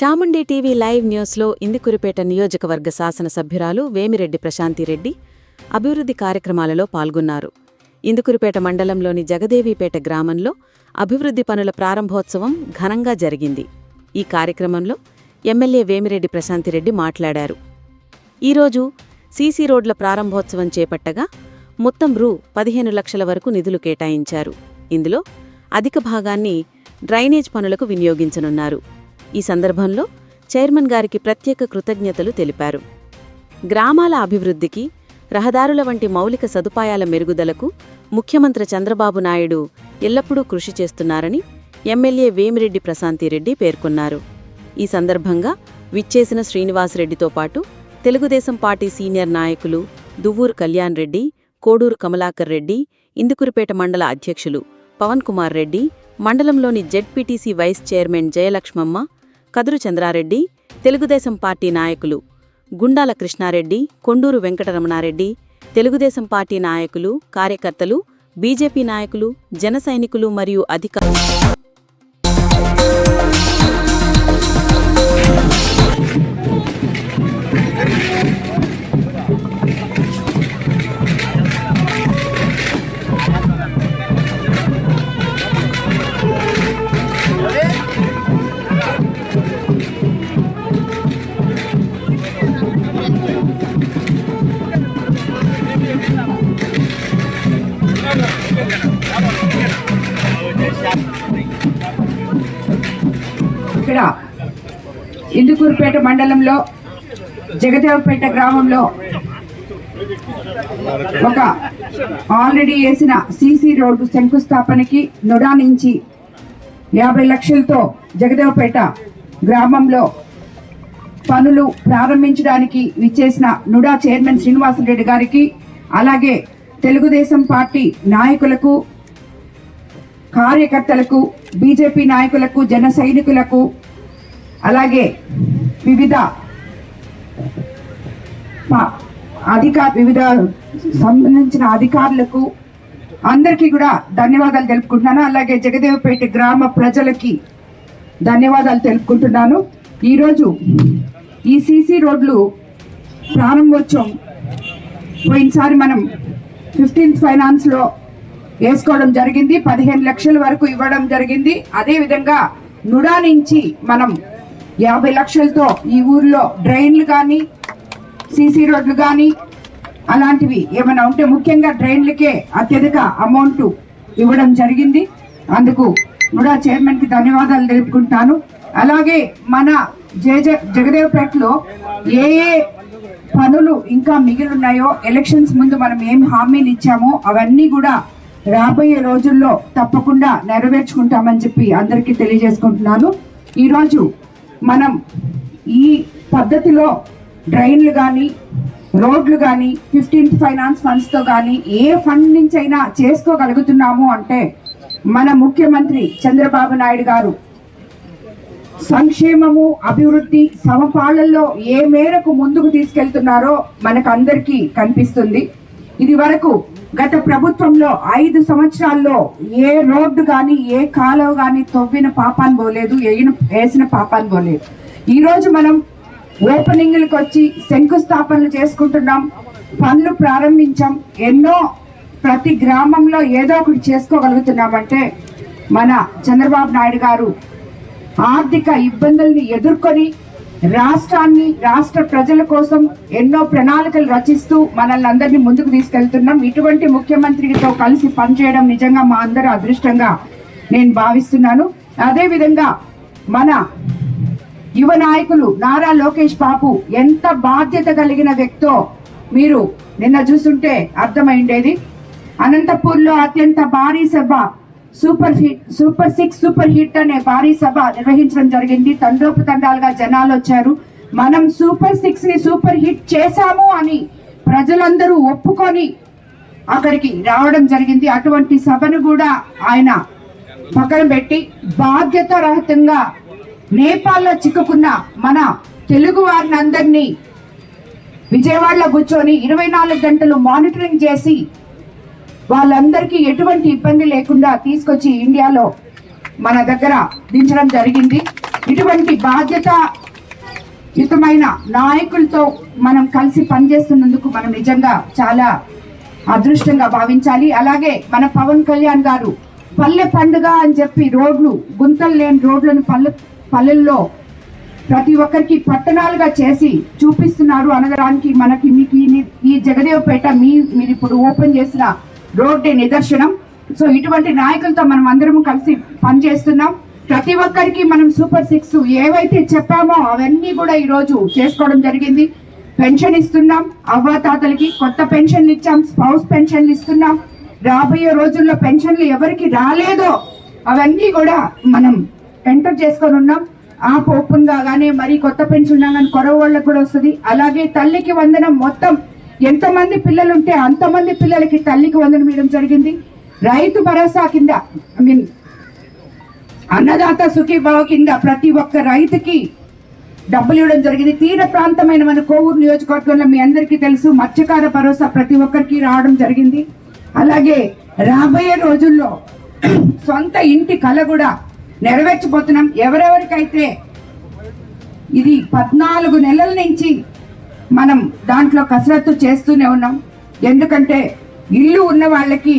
Chamundi TV live న్యూస్లో ఇందుకురిపేట నియోజకవర్గ శాసనసభ్యురాలు వేమిరెడ్డి ప్రశాంతిరెడ్డి అభివృద్ధి కార్యక్రమాలలో పాల్గొన్నారు. ఇందుకురిపేట మండలంలోని జగదేవిపేట గ్రామంలో అభివృద్ధి పనుల ప్రారంభోత్సవం ఘనంగా జరిగింది. ఈ కార్యక్రమంలో ఎమ్మెల్యే వేమిరెడ్డి ప్రశాంతిరెడ్డి మాట్లాడారు. ఈరోజు సీసీ రోడ్ల ప్రారంభోత్సవం చేపట్టగా మొత్తం రూ పదిహేను లక్షల వరకు నిధులు కేటాయించారు. ఇందులో అధిక భాగాన్ని డ్రైనేజ్ పనులకు వినియోగించనున్నారు. ఈ సందర్భంలో చైర్మన్ గారికి ప్రత్యేక కృతజ్ఞతలు తెలిపారు. గ్రామాల అభివృద్ధికి రహదారుల వంటి మౌలిక సదుపాయాల మెరుగుదలకు ముఖ్యమంత్రి చంద్రబాబు నాయుడు ఎల్లప్పుడూ కృషి చేస్తున్నారని ఎమ్మెల్యే వేమిరెడ్డి ప్రశాంతిరెడ్డి పేర్కొన్నారు. ఈ సందర్భంగా విచ్చేసిన శ్రీనివాసరెడ్డితో పాటు తెలుగుదేశం పార్టీ సీనియర్ నాయకులు దువ్వూరు కళ్యాణ్ రెడ్డి కోడూరు కమలాకర్ రెడ్డి ఇందుకురిపేట మండల అధ్యక్షులు పవన్ కుమార్ రెడ్డి మండలంలోని ZPTC vice chairman Jayalakshmamma Kaduru Chandra Reddy Telugu Desam party నాయకులు గుండాల కృష్ణారెడ్డి కొండూరు వెంకటరమణారెడ్డి తెలుగుదేశం పార్టీ నాయకులు కార్యకర్తలు బీజేపీ నాయకులు జన సైనికులు మరియు అధికారులు ఇక్కడ ఇందుకూరుపేట మండలంలో జగదేవపేట గ్రామంలో ఒక ఆల్రెడీ వేసిన సీసీ రోడ్డు శంకుస్థాపనకి నుడా నుంచి యాభై లక్షలతో జగదేవపేట గ్రామంలో పనులు ప్రారంభించడానికి విచ్చేసిన నుడా చైర్మన్ శ్రీనివాసరెడ్డి గారికి అలాగే తెలుగుదేశం పార్టీ నాయకులకు కార్యకర్తలకు బీజేపీ నాయకులకు జన సైనికులకు అలాగే వివిధ ప- అధికార వివిధ సంబంధించిన అధికారులకు అందరికీ కూడా ధన్యవాదాలు తెలుపుకుంటున్నాను. అలాగే జగదేవపేట గ్రామ ప్రజలకి ధన్యవాదాలు తెలుపుకుంటున్నాను. ఈరోజు ఈ సీసీ రోడ్లు ప్రారంభోత్సవం పోయినసారి మనం ఫిఫ్టీన్త్ ఫైనాన్స్లో వేసుకోవడం జరిగింది. పదిహేను లక్షల వరకు ఇవ్వడం జరిగింది. అదే విధంగా నుడా నుంచి మనం యాభై లక్షలతో ఈ ఊర్లో డ్రైన్లు కానీ సీసీ రోడ్లు కానీ అలాంటివి ఏమైనా ఉంటే ముఖ్యంగా డ్రైన్లకే అత్యధిక అమౌంట్ ఇవ్వడం జరిగింది. అందుకు నుడా చైర్మన్కి ధన్యవాదాలు తెలుపుకుంటాను. అలాగే మన జేజ జగదేవ్పేటలో ఏ ఏ పనులు ఇంకా మిగిలి ఉన్నాయో ఎలక్షన్స్ ముందు మనం ఏం హామీలు ఇచ్చామో అవన్నీ కూడా రాబోయే రోజుల్లో తప్పకుండా నెరవేర్చుకుంటామని చెప్పి అందరికీ తెలియజేసుకుంటున్నాను. ఈరోజు మనం ఈ పద్ధతిలో డ్రైన్లు కానీ రోడ్లు కానీ ఫిఫ్టీన్త్ ఫైనాన్స్ ఫండ్స్తో కానీ ఏ ఫండ్ నుంచి అయినా చేసుకోగలుగుతున్నాము అంటే మన ముఖ్యమంత్రి చంద్రబాబు నాయుడు గారు సంక్షేమము అభివృద్ధి సమపాలల్లో ఏ మేరకు ముందుకు తీసుకెళ్తున్నారో మనకందరికీ కనిపిస్తుంది. ఇది వరకు గత ప్రభుత్వంలో ఐదు సంవత్సరాల్లో ఏ రోడ్డు కానీ ఏ కాలువ కానీ తవ్విన పాపాన్ని పోలేదు వేసిన పాపాన్ని పోలేదు. ఈరోజు మనం ఓపెనింగ్లకు వచ్చి శంకుస్థాపనలు చేసుకుంటున్నాం పనులు ప్రారంభించాం ఎన్నో ప్రతి గ్రామంలో ఏదో ఒకటి చేసుకోగలుగుతున్నామంటే మన చంద్రబాబు నాయుడు గారు ఆర్థిక ఇబ్బందుల్ని ఎదుర్కొని రాష్ట్రాన్ని రాష్ట్ర ప్రజల కోసం ఎన్నో ప్రణాళికలు రచిస్తూ మనల్ని అందరినీ ముందుకు తీసుకెళ్తున్నాం. ఇటువంటి ముఖ్యమంత్రితో కలిసి పనిచేయడం నిజంగా మా అందరి అదృష్టంగా నేను భావిస్తున్నాను. అదేవిధంగా మన యువ నాయకులు నారా లోకేష్ బాబు ఎంత బాధ్యత కలిగిన వ్యక్తో మీరు నిన్న చూస్తుంటే అర్థమైండేది. అనంతపూర్లో అత్యంత భారీ సభ super hit super six super hit అనే భారీ సభ నిర్వహించడం జరిగింది. తండ్రోపు తండాలుగా జనాలు వచ్చారు. మనం సూపర్ సిక్స్ని సూపర్ హిట్ చేశాము అని ప్రజలందరూ ఒప్పుకొని అక్కడికి రావడం జరిగింది. అటువంటి సభను కూడా ఆయన పక్కన పెట్టి బాధ్యత రహితంగా నేపాల్లో చిక్కుకున్న మన తెలుగు వారిని అందరినీ విజయవాడలో కూర్చొని ఇరవై నాలుగు గంటలు మానిటరింగ్ చేసి వాళ్ళందరికీ ఎటువంటి ఇబ్బంది లేకుండా తీసుకొచ్చి ఇండియాలో మన దగ్గర దించడం జరిగింది. ఇటువంటి బాధ్యత యుతమైన నాయకులతో మనం కలిసి పనిచేస్తున్నందుకు మనం నిజంగా చాలా అదృష్టంగా భావించాలి. అలాగే మన పవన్ కళ్యాణ్ గారు పల్లె పండుగ అని చెప్పి రోడ్లు గుంతలు లేని రోడ్లను పల్లె పల్లెల్లో ప్రతి ఒక్కరికి పట్టణాలుగా చేసి చూపిస్తున్నారు. అనగడానికి మనకి మీకు ఈ- ఈ జగదేవపేట మీ మీరు ఇప్పుడు ఓపెన్ చేసిన రోడ్డే నిదర్శనం. సో ఇటువంటి నాయకులతో మనం అందరం కలిసి పనిచేస్తున్నాం. ప్రతి ఒక్కరికి మనం సూపర్ సిక్స్ ఏవైతే చెప్పామో అవన్నీ కూడా ఈరోజు చేసుకోవడం జరిగింది. పెన్షన్ ఇస్తున్నాం అవ్వాతాతలకి కొత్త పెన్షన్లు ఇచ్చాం స్పౌస్ పెన్షన్లు ఇస్తున్నాం. రాబోయే రోజుల్లో పెన్షన్లు ఎవరికి రాలేదో అవన్నీ కూడా మనం ఎంటర్ చేసుకొని ఉన్నాం. ఆ ఓపెన్ కానీ మరి కొత్త పెన్షన్ కానీ కొరవ వాళ్ళకు కూడా వస్తుంది. అలాగే తల్లికి వందనం మొత్తం ఎంతమంది పిల్లలు ఉంటే అంతమంది పిల్లలకి తల్లికి వందనం ఇవ్వడం జరిగింది. రైతు భరోసా కింద ఐ మీన్ అన్నదాత సుఖీభావ కింద ప్రతి ఒక్క రైతుకి డబ్బులు ఇవ్వడం జరిగింది. తీర ప్రాంతమైన మన కోవూరు నియోజకవర్గంలో మీ అందరికీ తెలుసు మత్స్యకార భరోసా ప్రతి ఒక్కరికి రావడం జరిగింది. అలాగే రాబోయే రోజుల్లో సొంత ఇంటి కళ కూడా నెరవేర్చబోతున్నాం. ఎవరెవరికైతే ఇది పద్నాలుగు నెలల నుంచి మనం దాంట్లో కసరత్తు చేస్తూనే ఉన్నాం. ఎందుకంటే ఇల్లు ఉన్న వాళ్ళకి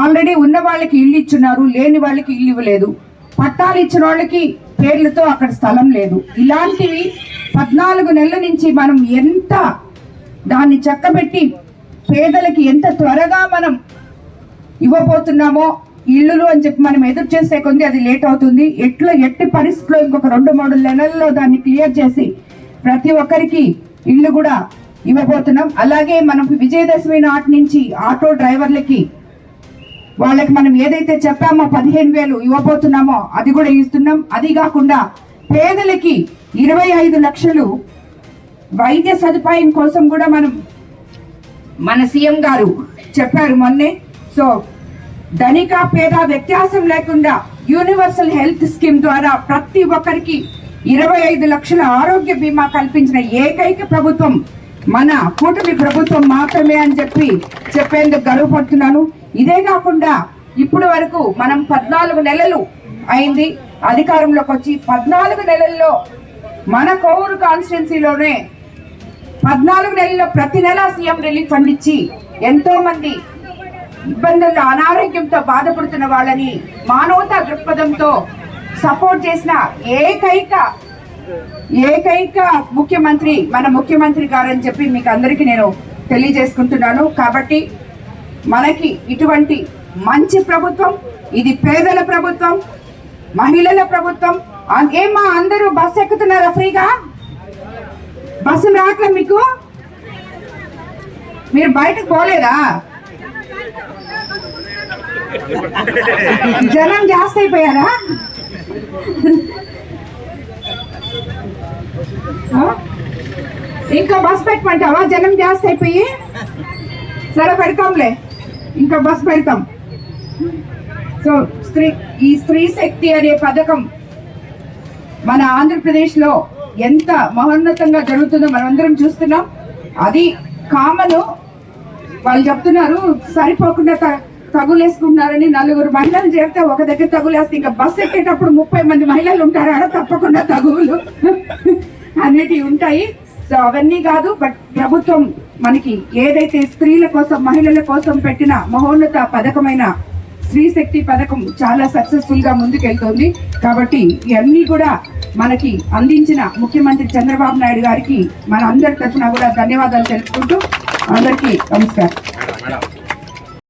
ఆల్రెడీ ఉన్న వాళ్ళకి ఇల్లు ఇచ్చున్నారు లేని వాళ్ళకి ఇల్లు ఇవ్వలేదు. పట్టాలు ఇచ్చిన వాళ్ళకి పేర్లతో అక్కడ స్థలం లేదు. ఇలాంటివి పద్నాలుగు నెలల నుంచి మనం ఎంత దాన్ని చక్కబెట్టి పేదలకి ఎంత త్వరగా మనం ఇవ్వబోతున్నామో ఇల్లులు అని చెప్పి మనం ఎదురు చేసే కొంది అది లేట్ అవుతుంది. ఎట్లా ఎట్టి పరిస్థితిలో ఇంకొక రెండు మూడు నెలల్లో దాన్ని క్లియర్ చేసి ప్రతి ఒక్కరికి ఇల్లు కూడా ఇవ్వబోతున్నాం. అలాగే మనం విజయదశమి నాటి నుంచి ఆటో డ్రైవర్లకి వాళ్ళకి మనం ఏదైతే చెప్పామో పదిహేను వేలు ఇవ్వబోతున్నామో అది కూడా ఇస్తున్నాం. అది కాకుండా పేదలకి ఇరవై ఐదు లక్షలు వైద్య సదుపాయం కోసం కూడా మనం మన సీఎం గారు చెప్పారు మొన్నే. సో ధనిక పేద వ్యత్యాసం లేకుండా యూనివర్సల్ హెల్త్ స్కీమ్ ద్వారా ప్రతి ఒక్కరికి ఇరవై ఐదు లక్షల ఆరోగ్య బీమా కల్పించిన ఏకైక ప్రభుత్వం మన కూటమి ప్రభుత్వం మాత్రమే అని చెప్పి చెప్పేందుకు గర్వపడుతున్నాను. ఇదే కాకుండా ఇప్పటి వరకు మనం పద్నాలుగు నెలలు అయింది అధికారంలోకి వచ్చి పద్నాలుగు నెలల్లో మన కోవూరు కాన్స్టిట్యున్సీలోనే పద్నాలుగు నెలల్లో ప్రతి నెల సీఎం రిలీఫ్ ఫండ్ ఇచ్చి ఎంతో మంది ఇబ్బందుల్లో అనారోగ్యంతో బాధపడుతున్న వాళ్ళని మానవతా దృక్పథంతో సపోర్ట్ చేసిన ఏకైక ఏకైక ముఖ్యమంత్రి మన ముఖ్యమంత్రి గారు అని చెప్పి మీకు అందరికీ నేను తెలియజేసుకుంటున్నాను. కాబట్టి మనకి ఇటువంటి మంచి ప్రభుత్వం ఇది పేదల ప్రభుత్వం మహిళల ప్రభుత్వం ఏమా అందరూ బస్సు ఎక్కుతున్నారా ఫ్రీగా? బస్సు రావట్లే మీకు? మీరు బయటకు పోలేదా? జనం జాస్తి అయిపోయారా? ఇంకా బస్ పెట్టమంటావా? జనం జాస్తి అయిపోయి? సరే పెడతాంలే. ఇంకా బస్ పెడతాం. సో స్త్రీ ఈ స్త్రీ శక్తి అనే పథకం మన ఆంధ్రప్రదేశ్లో ఎంత మహోన్నతంగా జరుగుతుందో మనమందరం చూస్తున్నాం. అది కామను వాళ్ళు చెప్తున్నారు సరిపోకుండా తగులేసుకున్నారని తగులేసుకుంటున్నారని నలుగురు మహిళలు చేరితే ఒక దగ్గర తగులేస్తే ఇంకా బస్సు ఎక్కేటప్పుడు ముప్పై మంది మహిళలు ఉంటారు. ఆడ తప్పకుండా తగులు అనేటివి ఉంటాయి. సో అవన్నీ కాదు బట్ ప్రభుత్వం మనకి ఏదైతే స్త్రీల కోసం మహిళల కోసం పెట్టిన మహోన్నత పథకమైన స్త్రీ శక్తి పథకం చాలా సక్సెస్ఫుల్గా ముందుకెళ్తోంది. కాబట్టి ఇవన్నీ కూడా మనకి అందించిన ముఖ్యమంత్రి చంద్రబాబు నాయుడు గారికి మన అందరి తరఫున కూడా ధన్యవాదాలు తెలుపుకుంటూ అందరికీ నమస్కారం.